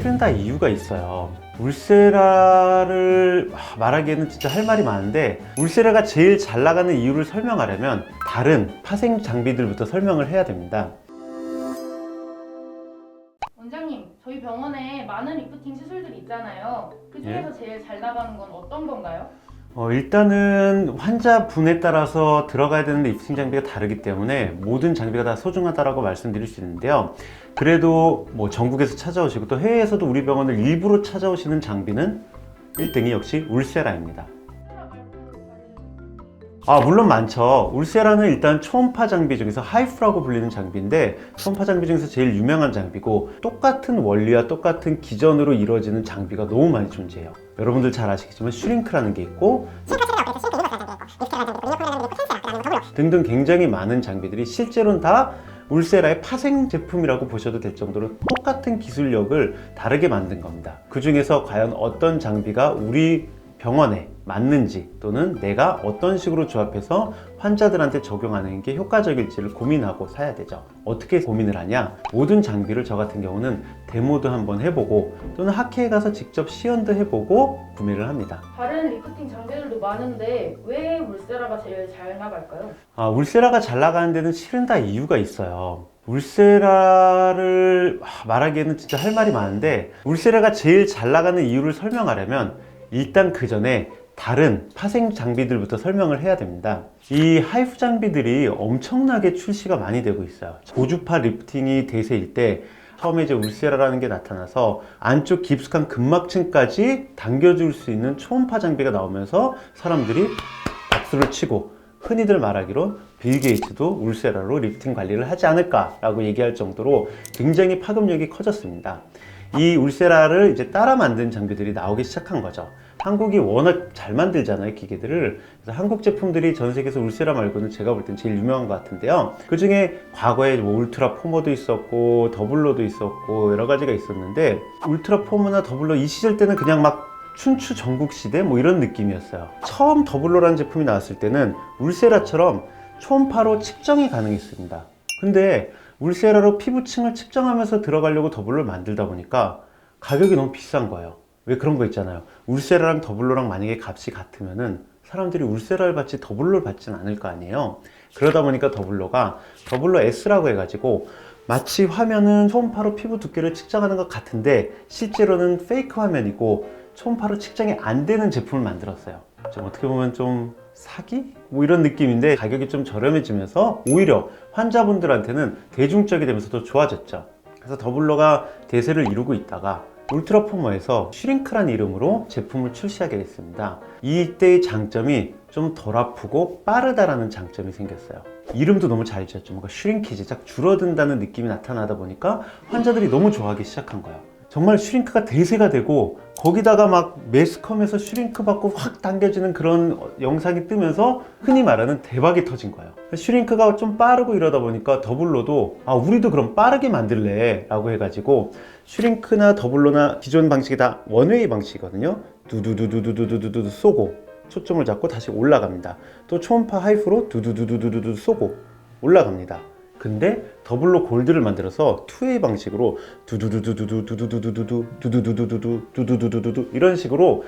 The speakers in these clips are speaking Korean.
실은 다 이유가 있어요. 울세라를 아, 말하기에는 진짜 할 말이 많은데 울세라가 제일 잘 나가는 이유를 설명하려면 다른 파생 장비들부터 설명을 해야 됩니다. 원장님, 저희 병원에 많은 리프팅 시술들이 있잖아요. 그 중에서 제일 잘 나가는 건 어떤 건가요? 어, 일단은 환자분에 따라서 들어가야 되는 리프팅 장비가 다르기 때문에 모든 장비가 다 소중하다라고 말씀드릴 수 있는데요. 그래도 뭐 전국에서 찾아오시고 또 해외에서도 우리 병원을 일부러 찾아오시는 장비는 1등이 역시 울세라입니다. 아, 물론 많죠. 울세라는 일단 초음파 장비 중에서 하이프라고 불리는 장비인데, 초음파 장비 중에서 제일 유명한 장비고, 똑같은 원리와 똑같은 기전으로 이루어지는 장비가 너무 많이 존재해요. 여러분들 잘 아시겠지만, 슈링크라는 게 있고, 등등 굉장히 많은 장비들이 실제로는 다 울세라의 파생 제품이라고 보셔도 될 정도로 똑같은 기술력을 다르게 만든 겁니다. 그 중에서 과연 어떤 장비가 우리 병원에 맞는지 또는 내가 어떤 식으로 조합해서 환자들한테 적용하는 게 효과적일지를 고민하고 사야 되죠. 어떻게 고민을 하냐? 모든 장비를 저 같은 경우는 데모도 한번 해보고 또는 학회에 가서 직접 시연도 해보고 구매를 합니다. 다른 리프팅 장비들도 많은데 왜 울세라가 제일 잘 나갈까요? 아, 울세라가 잘 나가는 데는 실은 다 이유가 있어요. 울세라를 아, 말하기에는 진짜 할 말이 많은데 울세라가 제일 잘 나가는 이유를 설명하려면 일단 그 전에 다른 파생 장비들부터 설명을 해야 됩니다. 이 하이프 장비들이 엄청나게 출시가 많이 되고 있어요. 고주파 리프팅이 대세일 때 처음에 이제 울세라라는 게 나타나서 안쪽 깊숙한 근막층까지 당겨줄 수 있는 초음파 장비가 나오면서 사람들이 박수를 치고 흔히들 말하기로 빌 게이츠도 울세라로 리프팅 관리를 하지 않을까라고 얘기할 정도로 굉장히 파급력이 커졌습니다. 이 울세라를 이제 따라 만든 장비들이 나오기 시작한 거죠. 한국이 워낙 잘 만들잖아요, 기계들을. 그래서 한국 제품들이 전 세계에서 울세라 말고는 제가 볼 땐 제일 유명한 것 같은데요. 그 중에 과거에 뭐 울트라 포머도 있었고, 더블로도 있었고, 여러 가지가 있었는데, 울트라 포머나 더블로 이 시절 때는 그냥 막 춘추 전국 시대 뭐 이런 느낌이었어요. 처음 더블로라는 제품이 나왔을 때는 울세라처럼 초음파로 측정이 가능했습니다. 근데 울세라로 피부층을 측정하면서 들어가려고 더블로를 만들다 보니까 가격이 너무 비싼 거예요. 왜 그런 거 있잖아요. 울세라랑 더블로랑 만약에 값이 같으면은 사람들이 울세라를 받지 더블로를 받지는 않을 거 아니에요. 그러다 보니까 더블로가 더블로 S라고 해가지고 마치 화면은 초음파로 피부 두께를 측정하는 것 같은데 실제로는 페이크 화면이고 초음파로 측정이 안 되는 제품을 만들었어요. 좀 어떻게 보면 좀 사기? 뭐 이런 느낌인데 가격이 좀 저렴해지면서 오히려 환자분들한테는 대중적이 되면서 더 좋아졌죠. 그래서 더블로가 대세를 이루고 있다가 울트라포머에서 슈링크란 이름으로 제품을 출시하게 됐습니다. 이때의 장점이 좀 덜 아프고 빠르다라는 장점이 생겼어요. 이름도 너무 잘 지었죠. 뭔가 슈링키지, 딱 줄어든다는 느낌이 나타나다 보니까 환자들이 너무 좋아하기 시작한 거예요. 정말 슈링크가 대세가 되고 거기다가 막 매스컴에서 슈링크 받고 확 당겨지는 그런 영상이 뜨면서 흔히 말하는 대박이 터진 거예요. 슈링크가 좀 빠르고 이러다 보니까 더블로도 아 우리도 그럼 빠르게 만들래 라고 해가지고 슈링크나 더블로나 기존 방식이 다 원웨이 방식이거든요. 두두두두두두두두 쏘고 초점을 잡고 다시 올라갑니다. 또 초음파 하이프로 두두두두두두 쏘고 올라갑니다. 근데 더블로 골드를 만들어서 투웨이 방식으로 두두두두두두두두두두두 두두두두두두 두두두두두두 이런 식으로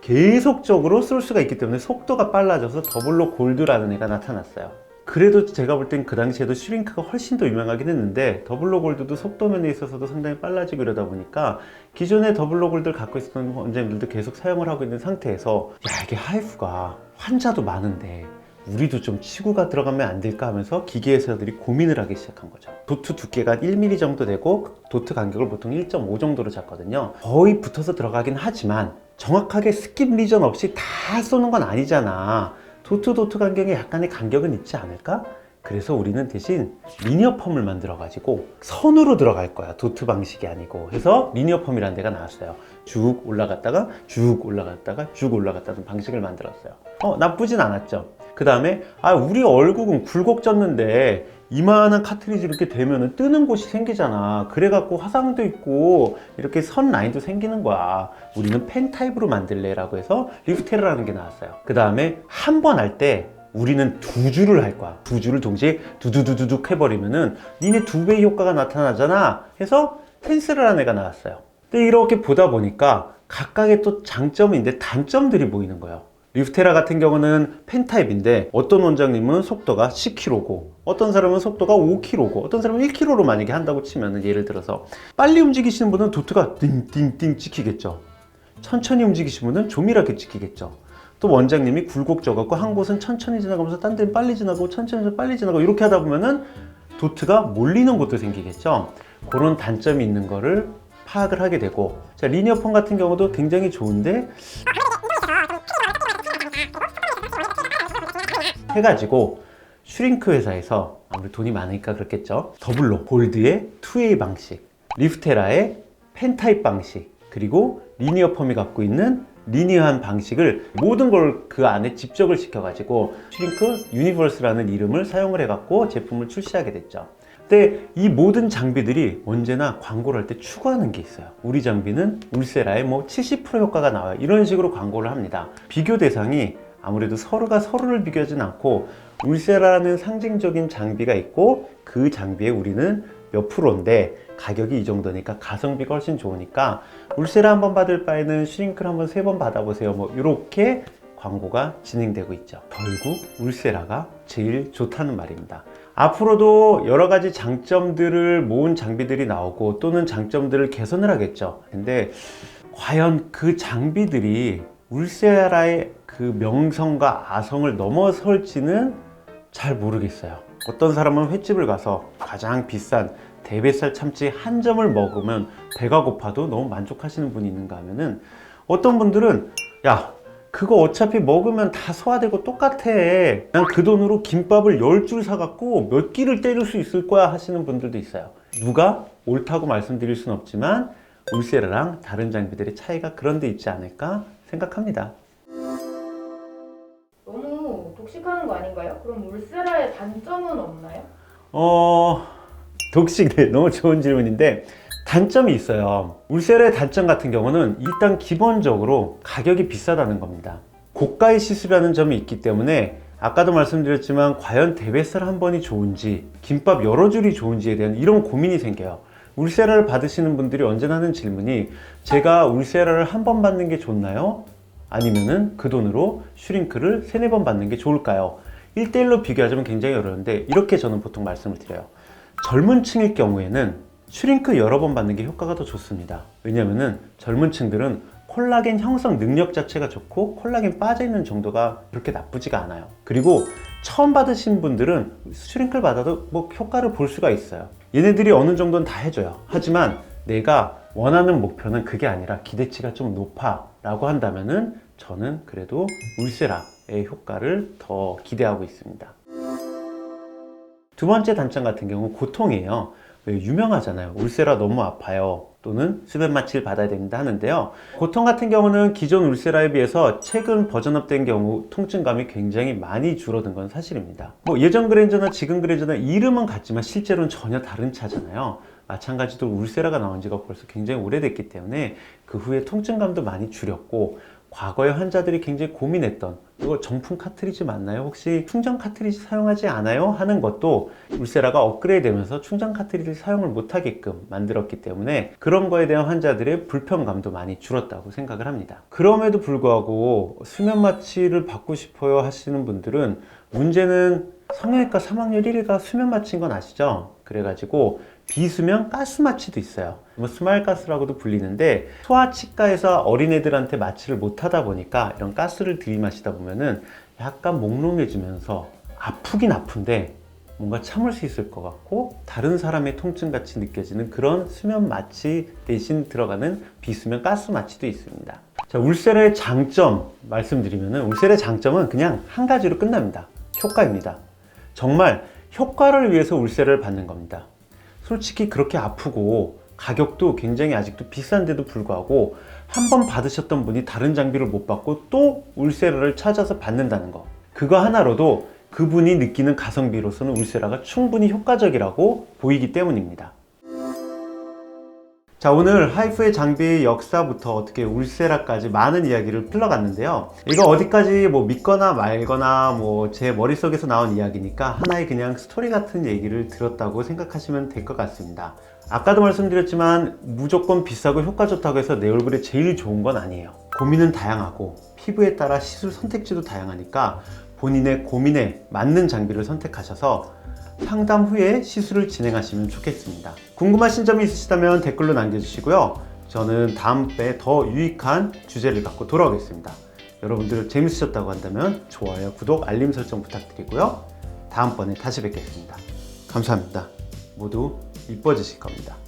계속적으로 쏠 수가 있기 때문에 속도가 빨라져서 더블로 골드라는 애가 나타났어요. 그래도 제가 볼 땐 그 당시에도 슈링크가 훨씬 더 유명하긴 했는데 더블로 골드도 속도면에 있어서도 상당히 빨라지고 이러다 보니까 기존의 더블로 골드를 갖고 있었던 원장님들도 계속 사용을 하고 있는 상태에서 야 이게 하이프가 환자도 많은데 우리도 좀 치구가 들어가면 안 될까 하면서 기계 회사들이 고민을 하기 시작한 거죠. 도트 두께가 1mm 정도 되고 도트 간격을 보통 1.5 정도로 잡거든요. 거의 붙어서 들어가긴 하지만 정확하게 스킵 리전 없이 다 쏘는 건 아니잖아. 도트 도트 간격에 약간의 간격은 있지 않을까? 그래서 우리는 대신 리니어 펌을 만들어 가지고 선으로 들어갈 거야 도트 방식이 아니고 해서 리니어 펌이라는 데가 나왔어요 쭉 올라갔다가 쭉 올라갔다가 쭉 올라갔다는 방식을 만들었어요 어 나쁘진 않았죠 그 다음에 아 우리 얼굴은 굴곡졌는데 이만한 카트리지 이렇게 되면은 뜨는 곳이 생기잖아. 그래갖고 화상도 있고 이렇게 선 라인도 생기는 거야. 우리는 펜 타입으로 만들래 라고 해서 리프테르라는 게 나왔어요. 그 다음에 한 번 할 때 우리는 두 줄을 할 거야. 두 줄을 동시에 두두두두둑 해버리면은 니네 두 배의 효과가 나타나잖아 해서 텐스라는 애가 나왔어요. 근데 이렇게 보다 보니까 각각의 또 장점인데 단점들이 보이는 거예요. 리프테라 같은 경우는 펜타입인데 어떤 원장님은 속도가 10km고 어떤 사람은 속도가 5km고 어떤 사람은 1km로 만약에 한다고 치면은 예를 들어서 빨리 움직이시는 분은 도트가 띵띵띵 찍히겠죠. 천천히 움직이시는 분은 조밀하게 찍히겠죠. 또 원장님이 굴곡져갖고 한 곳은 천천히 지나가면서 딴 데는 빨리 지나고 천천히 빨리 지나고 이렇게 하다 보면은 도트가 몰리는 곳도 생기겠죠. 그런 단점이 있는 거를 파악을 하게 되고 자 리니어폰 같은 경우도 굉장히 좋은데 해가지고 슈링크 회사에서 아무래도 돈이 많으니까 그렇겠죠 더블로 골드의 2A 방식 리프테라의 펜타입 방식 그리고 리니어 펌이 갖고 있는 리니어한 방식을 모든 걸 그 안에 집적을 시켜가지고 슈링크 유니버스라는 이름을 사용을 해갖고 제품을 출시하게 됐죠 근데 이 모든 장비들이 언제나 광고를 할 때 추구하는 게 있어요. 우리 장비는 울세라의 뭐 70% 효과가 나와요. 이런 식으로 광고를 합니다. 비교 대상이 아무래도 서로가 서로를 비교하진 않고 울세라는 상징적인 장비가 있고 그 장비에 우리는 몇 프로인데 가격이 이 정도니까 가성비가 훨씬 좋으니까 울세라 한 번 받을 바에는 슈링크를 한번 세 번 받아보세요. 뭐 이렇게 광고가 진행되고 있죠. 결국 울세라가 제일 좋다는 말입니다. 앞으로도 여러 가지 장점들을 모은 장비들이 나오고 또는 장점들을 개선을 하겠죠. 근데 과연 그 장비들이 울세라의 그 명성과 아성을 넘어설지는 잘 모르겠어요. 어떤 사람은 횟집을 가서 가장 비싼 대뱃살 참치 한 점을 먹으면 배가 고파도 너무 만족하시는 분이 있는가 하면은 어떤 분들은 야 그거 어차피 먹으면 다 소화되고 똑같아. 난 그 돈으로 김밥을 10줄 사갖고 몇 끼를 때릴 수 있을 거야 하시는 분들도 있어요. 누가 옳다고 말씀드릴 순 없지만 울세라랑 다른 장비들의 차이가 그런 데 있지 않을까 생각합니다. 독식하는 거 아닌가요? 그럼 울세라의 단점은 없나요? 어, 독식, 네, 너무 좋은 질문인데, 단점이 있어요. 울셀의 단점 같은 경우는 일단 기본적으로 가격이 비싸다는 겁니다. 고가의 시술이라는 점이 있기 때문에 아까도 말씀드렸지만 과연 대뱃살 한 번이 좋은지 김밥 여러 줄이 좋은지에 대한 이런 고민이 생겨요. 울세라를 받으시는 분들이 언제나 하는 질문이 제가 울세라를 한 번 받는 게 좋나요? 아니면은 그 돈으로 슈링크를 세네 번 받는 게 좋을까요? 1대1로 비교하자면 굉장히 어려운데 이렇게 저는 보통 말씀을 드려요. 젊은 층일 경우에는 슈링크 여러 번 받는 게 효과가 더 좋습니다. 왜냐면은 젊은 층들은 콜라겐 형성 능력 자체가 좋고 콜라겐 빠져있는 정도가 그렇게 나쁘지가 않아요. 그리고 처음 받으신 분들은 슈링크를 받아도 뭐 효과를 볼 수가 있어요. 얘네들이 어느 정도는 다 해줘요. 하지만 내가 원하는 목표는 그게 아니라 기대치가 좀 높아 라고 한다면은 저는 그래도 울세라의 효과를 더 기대하고 있습니다. 두 번째 단점 같은 경우는 고통이에요. 왜 유명하잖아요. 울세라 너무 아파요. 또는 수면 마취를 받아야 됩니다 하는데요. 고통 같은 경우는 기존 울세라에 비해서 최근 버전업된 경우 통증감이 굉장히 많이 줄어든 건 사실입니다. 뭐 예전 그랜저나 지금 그랜저나 이름은 같지만 실제로는 전혀 다른 차잖아요. 마찬가지로 울세라가 나온 지가 벌써 굉장히 오래됐기 때문에 그 후에 통증감도 많이 줄였고 과거에 환자들이 굉장히 고민했던 이거 정품 카트리지 맞나요? 혹시 충전 카트리지 사용하지 않아요? 하는 것도 울세라가 업그레이드 되면서 충전 카트리지 사용을 못하게끔 만들었기 때문에 그런 거에 대한 환자들의 불편감도 많이 줄었다고 생각을 합니다. 그럼에도 불구하고 수면 마취를 받고 싶어요 하시는 분들은 문제는 성형외과 3학년 1위가 수면 마취인 건 아시죠? 그래가지고 비수면 가스 마취도 있어요. 뭐 스마일 가스라고도 불리는데 소아치과에서 어린애들한테 마취를 못 하다 보니까 이런 가스를 들이마시다 보면은 약간 몽롱해지면서 아프긴 아픈데 뭔가 참을 수 있을 것 같고 다른 사람의 통증 같이 느껴지는 그런 수면 마취 대신 들어가는 비수면 가스 마취도 있습니다. 자, 울셀의 장점 말씀드리면은 울셀의 장점은 그냥 한 가지로 끝납니다. 효과입니다. 정말 효과를 위해서 울셀을 받는 겁니다. 솔직히 그렇게 아프고 가격도 굉장히 아직도 비싼데도 불구하고 한 번 받으셨던 분이 다른 장비를 못 받고 또 울세라를 찾아서 받는다는 거. 그거 하나로도 그분이 느끼는 가성비로서는 울세라가 충분히 효과적이라고 보이기 때문입니다. 자 오늘 하이프의 장비 역사부터 어떻게 울세라까지 많은 이야기를 풀러갔는데요 이거 어디까지 뭐 믿거나 말거나 뭐 제 머릿속에서 나온 이야기니까 하나의 그냥 스토리 같은 얘기를 들었다고 생각하시면 될 것 같습니다 아까도 말씀드렸지만 무조건 비싸고 효과 좋다고 해서 내 얼굴에 제일 좋은 건 아니에요. 고민은 다양하고 피부에 따라 시술 선택지도 다양하니까 본인의 고민에 맞는 장비를 선택하셔서 상담 후에 시술을 진행하시면 좋겠습니다. 궁금하신 점이 있으시다면 댓글로 남겨주시고요. 저는 다음번에 더 유익한 주제를 갖고 돌아오겠습니다. 여러분들 재밌으셨다고 한다면 좋아요, 구독, 알림 설정 부탁드리고요. 다음번에 다시 뵙겠습니다. 감사합니다. 모두 이뻐지실 겁니다.